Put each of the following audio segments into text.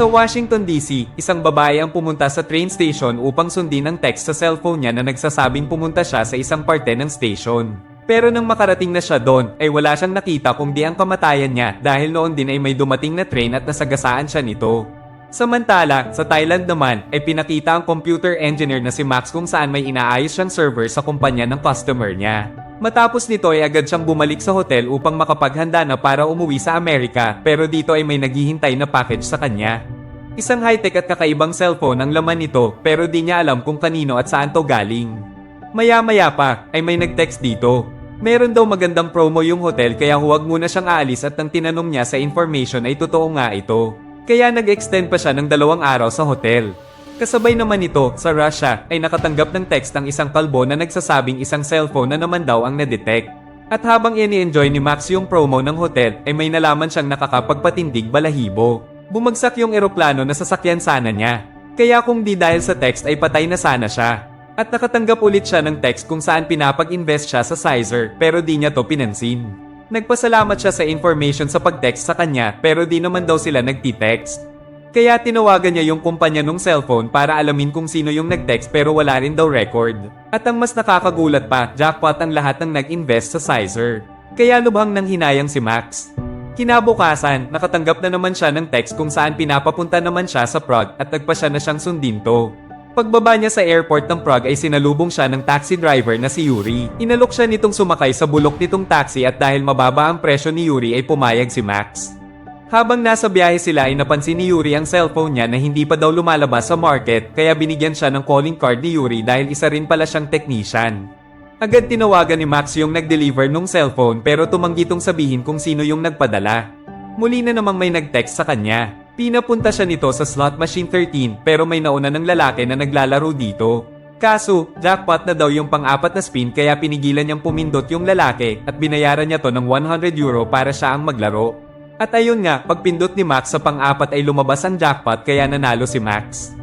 Sa Washington DC, isang babae ang pumunta sa train station upang sundin ang text sa cellphone niya na nagsasabing pumunta siya sa isang parte ng station. Pero nang makarating na siya doon, ay wala siyang nakita kung di ang kamatayan niya dahil noon din ay may dumating na train at nasagasaan siya nito. Samantala, sa Thailand naman, ay pinakita ang computer engineer na si Max kung saan may inaayos siyang server sa kumpanya ng customer niya. Matapos nito ay agad siyang bumalik sa hotel upang makapaghanda na para umuwi sa Amerika pero dito ay may naghihintay na package sa kanya. Isang high-tech at kakaibang cellphone ang laman nito pero di niya alam kung kanino at saan to galing. Maya-maya pa ay may nag-text dito. Meron daw magandang promo yung hotel kaya huwag muna siyang aalis at ang tinanong niya sa information ay totoo nga ito. Kaya nag-extend pa siya ng dalawang araw sa hotel. Kasabay naman ito, sa Russia, ay nakatanggap ng text ang isang kalbo na nagsasabing isang cellphone na naman daw ang na-detect. At habang ini-enjoy ni Max yung promo ng hotel, ay may nalaman siyang nakakapagpatindig balahibo. Bumagsak yung eroplano na sasakyan sana niya. Kaya kung di dahil sa text ay patay na sana siya. At nakatanggap ulit siya ng text kung saan pinapag-invest siya sa Sizer pero di niya to pinansin. Nagpasalamat siya sa information sa pag-text sa kanya pero di naman daw sila nagti-text. Kaya tinawagan niya yung kumpanya ng cellphone para alamin kung sino yung nag-text pero wala rin daw record. At ang mas nakakagulat pa, jackpot ang lahat ng nag-invest sa Sizer. Kaya lubhang nang hinayang si Max. Kinabukasan, nakatanggap na naman siya ng text kung saan pinapapunta naman siya sa Prague at nagpa siya na siyang sundin to. Pagbaba niya sa airport ng Prague ay sinalubong siya ng taxi driver na si Yuri. Inalok siya nitong sumakay sa bulok nitong taxi at dahil mababa ang presyo ni Yuri ay pumayag si Max. Habang nasa biyahe sila ay napansin ni Yuri ang cellphone niya na hindi pa daw lumalabas sa market kaya binigyan siya ng calling card ni Yuri dahil isa rin pala siyang technician. Agad tinawagan ni Max yung nag-deliver nung cellphone pero tumanggi tong sabihin kung sino yung nagpadala. Muli na namang may nag-text sa kanya. Pinapunta siya nito sa slot machine 13 pero may nauna ng lalaki na naglalaro dito. Kaso, jackpot na daw yung pang-apat na spin kaya pinigilan niyang pumindot yung lalaki at binayaran niya to ng 100 euro para siya ang maglaro. At ayun nga, pagpindot ni Max sa pang-apat ay lumabas ang jackpot kaya nanalo si Max.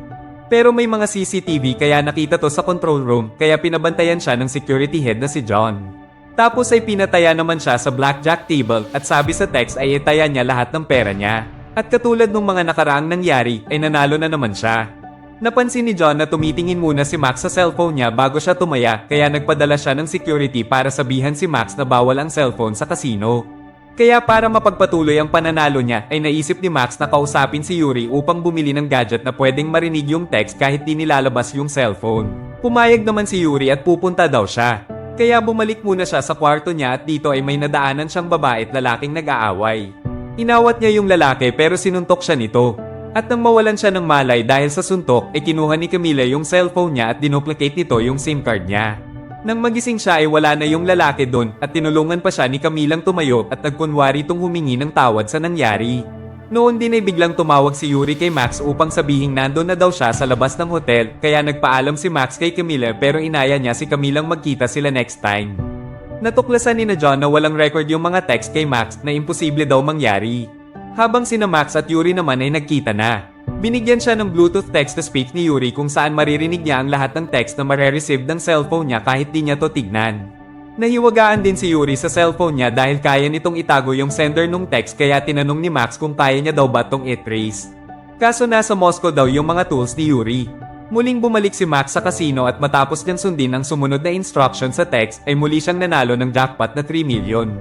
Pero may mga CCTV kaya nakita to sa control room kaya pinabantayan siya ng security head na si John. Tapos ay pinataya naman siya sa blackjack table at sabi sa text ay itaya niya lahat ng pera niya. At katulad ng mga nakaraang nangyari ay nanalo na naman siya. Napansin ni John na tumitingin muna si Max sa cellphone niya bago siya tumaya kaya nagpadala siya ng security para sabihan si Max na bawal ang cellphone sa casino. Kaya para mapagpatuloy ang pananalo niya ay naisip ni Max na kausapin si Yuri upang bumili ng gadget na pwedeng marinig yung text kahit di nilalabas yung cellphone. Pumayag naman si Yuri at pupunta daw siya. Kaya bumalik muna siya sa kwarto niya at dito ay may nadaanan siyang babae at lalaking nag-aaway. Inawat niya yung lalaki pero sinuntok siya nito. At nang mawalan siya ng malay dahil sa suntok, ay kinuha ni Camila yung cellphone niya at dinuplicate nito yung SIM card niya. Nang magising siya ay wala na yung lalaki doon at tinulungan pa siya ni Camilang tumayo at nagkunwari itong humingi ng tawad sa nangyari. Noon din ay biglang tumawag si Yuri kay Max upang sabihing nandun na daw siya sa labas ng hotel kaya nagpaalam si Max kay Camila pero inaya niya si Camilang magkita sila next time. Natuklasan ni na John na walang record yung mga text kay Max na imposible daw mangyari. Habang sina Max at Yuri naman ay nagkita na. Binigyan siya ng Bluetooth text-to-speak ni Yuri kung saan maririnig niya ang lahat ng text na mare-receive ng cellphone niya kahit di niya to tignan. Nahiwagaan din si Yuri sa cellphone niya dahil kaya nitong itago yung sender nung text kaya tinanong ni Max kung kaya niya daw ba tong i-trace. Kaso nasa Moscow daw yung mga tools ni Yuri. Muling bumalik si Max sa casino at matapos niyang sundin ang sumunod na instruction sa text ay muli siyang nanalo ng jackpot na 3 million.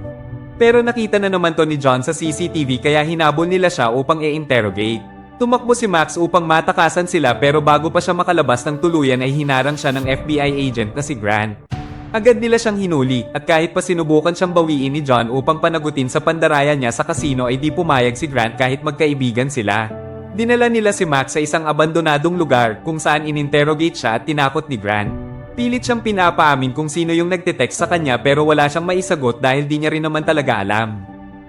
Pero nakita na naman to ni John sa CCTV kaya hinabol nila siya upang i-interrogate. Tumakbo si Max upang matakasan sila pero bago pa siya makalabas ng tuluyan ay hinarang siya ng FBI agent na si Grant. Agad nila siyang hinuli at kahit pa sinubukan siyang bawiin ni John upang panagutin sa pandarayan niya sa kasino ay di pumayag si Grant kahit magkaibigan sila. Dinala nila si Max sa isang abandonadong lugar kung saan ininterrogate siya at tinakot ni Grant. Pilit siyang pinapaamin kung sino yung nagte-text sa kanya pero wala siyang maisagot dahil di niya rin naman talaga alam.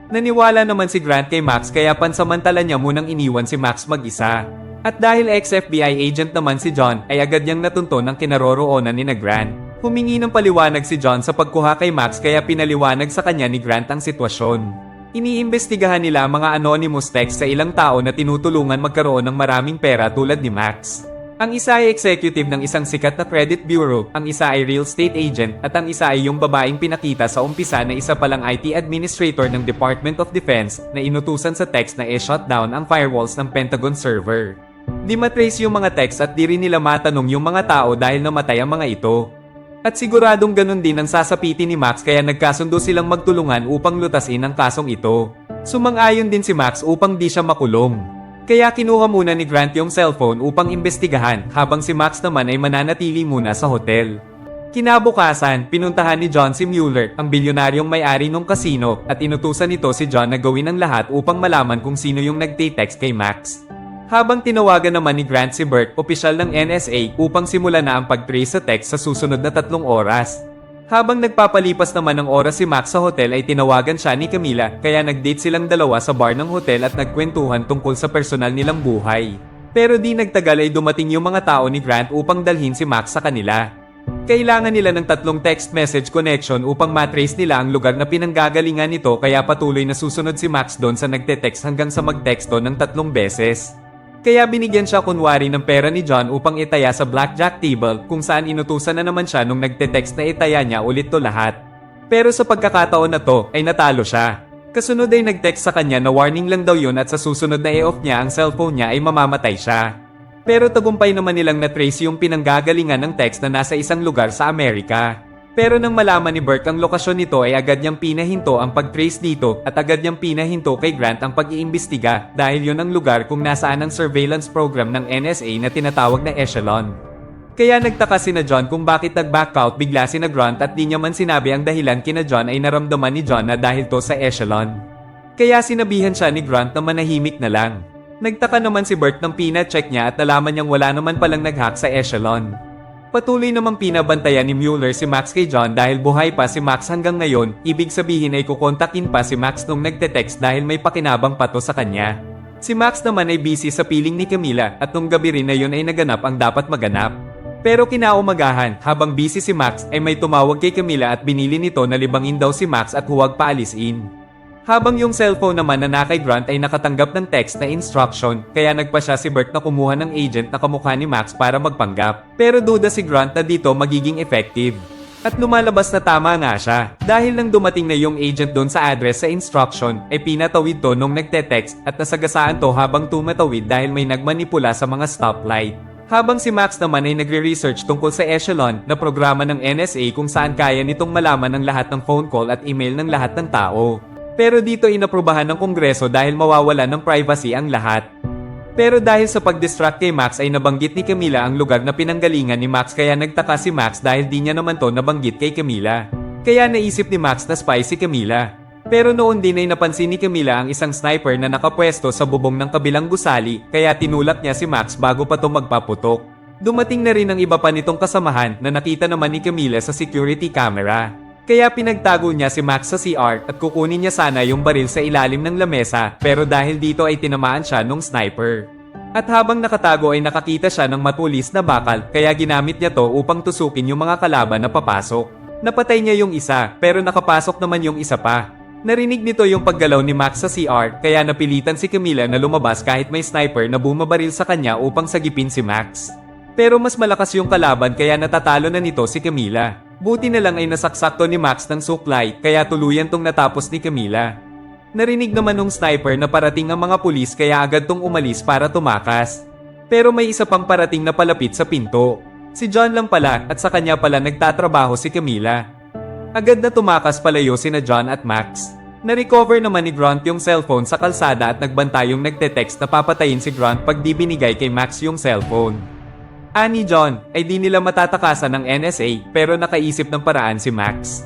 Naniwala naman si Grant kay Max kaya pansamantala niya munang iniwan si Max mag-isa. At dahil ex-FBI agent naman si John ay agad niyang natunto ng kinaroroonan ni na Grant. Humingi ng paliwanag si John sa pagkuha kay Max kaya pinaliwanag sa kanya ni Grant ang sitwasyon. Iniimbestigahan nila mga anonymous text sa ilang tao na tinutulungan magkaroon ng maraming pera tulad ni Max. Ang isa ay executive ng isang sikat na credit bureau, ang isa ay real estate agent, at ang isa ay yung babaeng pinakita sa umpisa na isa palang IT administrator ng Department of Defense na inutusan sa text na i-shut down ang firewalls ng Pentagon server. Di matrace yung mga text at di rin nila matanong yung mga tao dahil namatay ang mga ito. At siguradong ganun din ang sasapitin ni Max kaya nagkasundo silang magtulungan upang lutasin ang kasong ito. Sumang-ayon din si Max upang di siya makulong. Kaya kinuha muna ni Grant yung cellphone upang imbestigahan habang si Max naman ay mananatili muna sa hotel. Kinabukasan, pinuntahan ni John si Mueller, ang bilyonaryong may-ari ng kasino, at inutusan nito si John na gawin ang lahat upang malaman kung sino yung nagte-text kay Max. Habang tinawagan naman ni Grant si Bert, opisyal ng NSA, upang simulan na ang pag-trace sa text sa susunod na tatlong oras. Habang nagpapalipas naman ng oras si Max sa hotel ay tinawagan siya ni Camila kaya nag-date silang dalawa sa bar ng hotel at nagkwentuhan tungkol sa personal nilang buhay. Pero di nagtagal ay dumating yung mga tao ni Grant upang dalhin si Max sa kanila. Kailangan nila ng tatlong text message connection upang matrace nila ang lugar na pinanggagalingan nito kaya patuloy na susunod si Max doon sa nagte-text hanggang sa magtexto ng tatlong beses. Kaya binigyan siya kunwari ng pera ni John upang itaya sa blackjack table kung saan inutusan na naman siya nung nagte-text na itaya niya ulit to lahat. Pero sa pagkakataon na to ay natalo siya. Kasunod ay nag-text sa kanya na warning lang daw yun at sa susunod na i-off niya ang cellphone niya ay mamamatay siya. Pero tagumpay naman nilang na-trace yung pinanggagalingan ng text na nasa isang lugar sa Amerika. Pero nang malaman ni Burke ang lokasyon nito ay agad niyang pinahinto ang pag-trace dito at agad niyang pinahinto kay Grant ang pag-iimbestiga dahil yon ang lugar kung nasaan ang surveillance program ng NSA na tinatawag na Echelon. Kaya nagtaka si na John kung bakit nag-back out bigla si na Grant at di niya man sinabi ang dahilan kina John ay naramdaman ni John na dahil to sa Echelon. Kaya sinabihan siya ni Grant na manahimik na lang. Nagtaka naman si Bert nang pina-check niya at nalaman niyang wala naman palang nag-hack sa Echelon. Patuloy namang pinabantayan ni Mueller si Max kay John dahil buhay pa si Max hanggang ngayon, ibig sabihin ay kukontakin pa si Max nung nagte-text dahil may pakinabang pa to sa kanya. Si Max naman ay busy sa piling ni Camila at nung gabi rin na yun ay naganap ang dapat maganap. Pero kinaumagahan, habang busy si Max ay may tumawag kay Camila at binili nito na libangin daw si Max at huwag paalisin. Habang yung cellphone naman na nakay Grant ay nakatanggap ng text na instruction, kaya nagpa siya si Bert na kumuha ng agent na kamukha ni Max para magpanggap. Pero duda si Grant na dito magiging effective. At lumalabas na tama nga siya. Dahil nang dumating na yung agent doon sa address sa instruction, ay pinatawid to nung nagte-text at nasagasaan to habang tumatawid dahil may nagmanipula sa mga stoplight. Habang si Max naman ay nagre-research tungkol sa Echelon na programa ng NSA kung saan kaya nitong malaman ng lahat ng phone call at email ng lahat ng tao. Pero dito inaprubahan ng Kongreso dahil mawawala ng privacy ang lahat. Pero dahil sa pag-distract kay Max ay nabanggit ni Camila ang lugar na pinanggalingan ni Max kaya nagtaka si Max dahil di niya naman to nabanggit kay Camila. Kaya naisip ni Max na spy si Camila. Pero noon din ay napansin ni Camila ang isang sniper na nakapwesto sa bubong ng kabilang gusali kaya tinulak niya si Max bago pa to magpaputok. Dumating na rin ang iba pa nitong kasamahan na nakita naman ni Camila sa security camera. Kaya pinagtago niya si Max sa CR at kukunin niya sana yung baril sa ilalim ng lamesa pero dahil dito ay tinamaan siya nung sniper. At habang nakatago ay nakakita siya ng matulis na bakal kaya ginamit niya to upang tusukin yung mga kalaban na papasok. Napatay niya yung isa pero nakapasok naman yung isa pa. Narinig nito yung paggalaw ni Max sa CR kaya napilitan si Camila na lumabas kahit may sniper na bumabaril sa kanya upang sagipin si Max. Pero mas malakas yung kalaban kaya natatalo na nito si Camila. Buti na lang ay nasaksakto ni Max ng suklay kaya tuluyan tong natapos ni Camila. Narinig naman nung sniper na parating ang mga pulis kaya agad tong umalis para tumakas. Pero may isa pang parating na palapit sa pinto. Si John lang pala at sa kanya pala nagtatrabaho si Camila. Agad na tumakas palayo sina John at Max. Na-recover naman ni Grant yung cellphone sa kalsada at nagbanta yung nagte-text na papatayin si Grant pag di binigay kay Max yung cellphone. Ani John ay di nila matatakasan ng NSA pero nakaisip ng paraan si Max.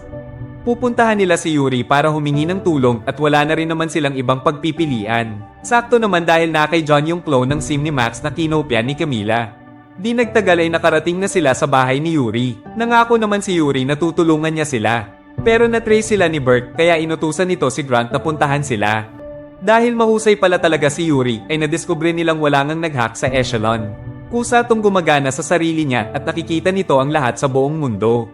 Pupuntahan nila si Yuri para humingi ng tulong at wala na rin naman silang ibang pagpipilian. Sakto naman dahil na kay John yung clone ng SIM ni Max na kinopya ni Camila. Di nagtagal ay nakarating na sila sa bahay ni Yuri. Nangako naman si Yuri na tutulungan niya sila. Pero na-trace sila ni Bert kaya inutusan nito si Grant na puntahan sila. Dahil mahusay pala talaga si Yuri ay nadiskubre nilang wala ngang nag-hack sa Echelon. Kusa tong gumagana sa sarili niya at nakikita nito ang lahat sa buong mundo.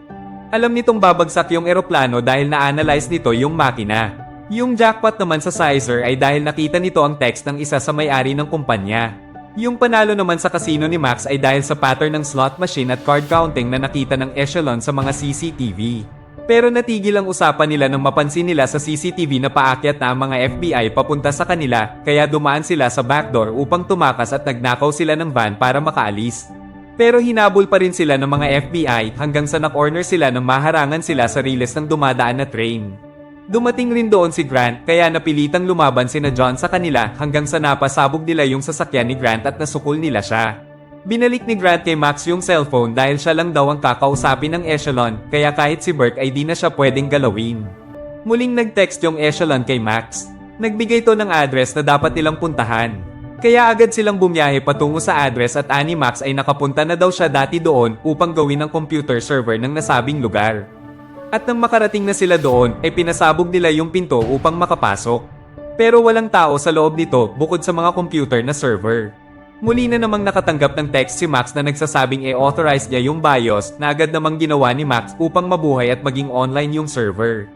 Alam nitong babagsak yung eroplano dahil na-analyze nito yung makina. Yung jackpot naman sa Sizer ay dahil nakita nito ang text ng isa sa may-ari ng kumpanya. Yung panalo naman sa casino ni Max ay dahil sa pattern ng slot machine at card counting na nakita ng Echelon sa mga CCTV. Pero natigil ang usapan nila nang mapansin nila sa CCTV na paakyat na ang mga FBI papunta sa kanila kaya dumaan sila sa backdoor upang tumakas at nagnakaw sila ng van para makaalis. Pero hinabol pa rin sila ng mga FBI hanggang sa na-corner sila nang maharangan sila sa riles ng dumadaan na train. Dumating rin doon si Grant kaya napilitang lumaban sina John sa kanila hanggang sa napasabog nila yung sasakyan ni Grant at nasukol nila siya. Binalik ni Grant kay Max yung cellphone dahil siya lang daw ang kakausapin ng Echelon kaya kahit si Burke ay di na siya pwedeng galawin. Muling nag-text yung Echelon kay Max. Nagbigay to ng address na dapat nilang puntahan. Kaya agad silang bumiyahe patungo sa address at ani Max ay nakapunta na daw siya dati doon upang gawin ang computer server ng nasabing lugar. At nang makarating na sila doon, ay pinasabog nila yung pinto upang makapasok. Pero walang tao sa loob nito bukod sa mga computer na server. Muli na namang nakatanggap ng text si Max na nagsasabing e-authorize niya yung BIOS na agad namang ginawa ni Max upang mabuhay at maging online yung server.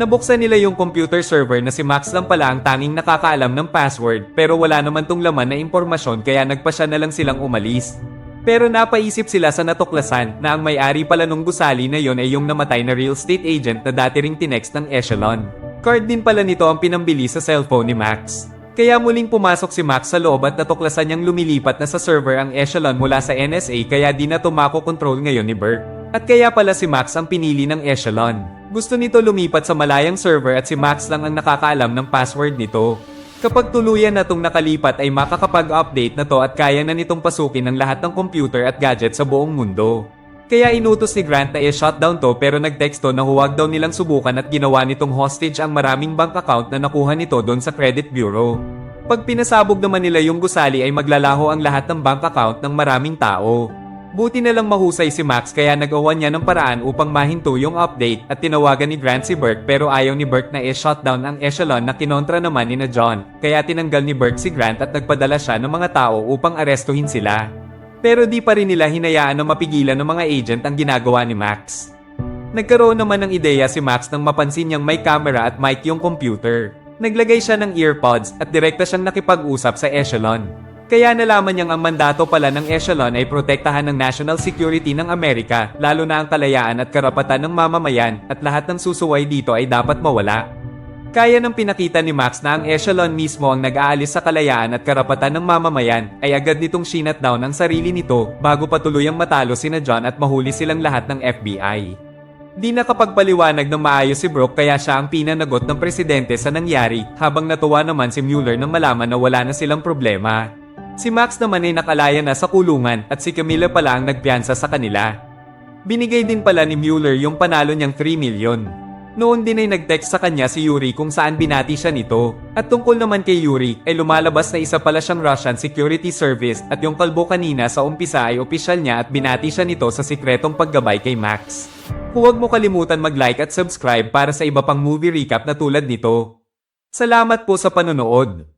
Nabuksan nila yung computer server na si Max lang pala ang tanging nakakaalam ng password pero wala naman tong laman na impormasyon kaya nagpa siya na lang silang umalis. Pero napaisip sila sa natuklasan na ang may-ari pala nung gusali na yon ay yung namatay na real estate agent na dati ring tinext ng Echelon. Card din pala nito ang pinambili sa cellphone ni Max. Kaya muling pumasok si Max sa loob at natuklasan niyang lumilipat na sa server ang Echelon mula sa NSA kaya di na tumako control ngayon ni Burke. At kaya pala si Max ang pinili ng Echelon. Gusto nito lumipat sa malayang server at si Max lang ang nakakaalam ng password nito. Kapag tuluyan na itong nakalipat ay makakapag-update na to at kaya na nitong pasukin ang lahat ng computer at gadget sa buong mundo. Kaya inutos ni Grant na i-shutdown to pero nag-text to na huwag daw nilang subukan at ginawa nitong hostage ang maraming bank account na nakuha nito doon sa credit bureau. Pag pinasabog naman nila yung gusali ay maglalaho ang lahat ng bank account ng maraming tao. Buti na lang mahusay si Max kaya nagawa niya ng paraan upang mahinto yung update at tinawagan ni Grant si Burke pero ayaw ni Burke na i-shutdown ang Echelon na kinontra naman ni na John. Kaya tinanggal ni Burke si Grant at nagpadala siya ng mga tao upang arestuhin sila. Pero di pa rin nila hinayaan na mapigilan ng mga agent ang ginagawa ni Max. Nagkaroon naman ng ideya si Max nang mapansin niyang may camera at mic yung computer. Naglagay siya ng earpods at direkta siyang nakipag-usap sa Echelon. Kaya nalaman niyang ang mandato pala ng Echelon ay protektahan ng national security ng Amerika, lalo na ang kalayaan at karapatan ng mamamayan at lahat ng susuway dito ay dapat mawala. Kaya ng pinakita ni Max na ang Echelon mismo ang nag-aalis sa kalayaan at karapatan ng mamamayan ay agad nitong sinat down ang sarili nito bago patuluyang matalo sina John at mahuli silang lahat ng FBI. Di nakapagpaliwanag ng maayos si Brooke kaya siya ang pinanagot ng presidente sa nangyari habang natuwa naman si Mueller nang malaman na wala na silang problema. Si Max naman ay nakalaya na sa kulungan at si Camila pala ang nagpiyansa sa kanila. Binigay din pala ni Mueller yung panalo niyang 3 million. Noon din ay nag-text sa kanya si Yuri kung saan binati siya nito. At tungkol naman kay Yuri ay lumalabas na isa pala siyang Russian Security Service at yung kalbo kanina sa umpisa ay opisyal niya at binati siya nito sa sikretong paggabay kay Max. Huwag mo kalimutan mag-like at subscribe para sa iba pang movie recap na tulad nito. Salamat po sa panonood.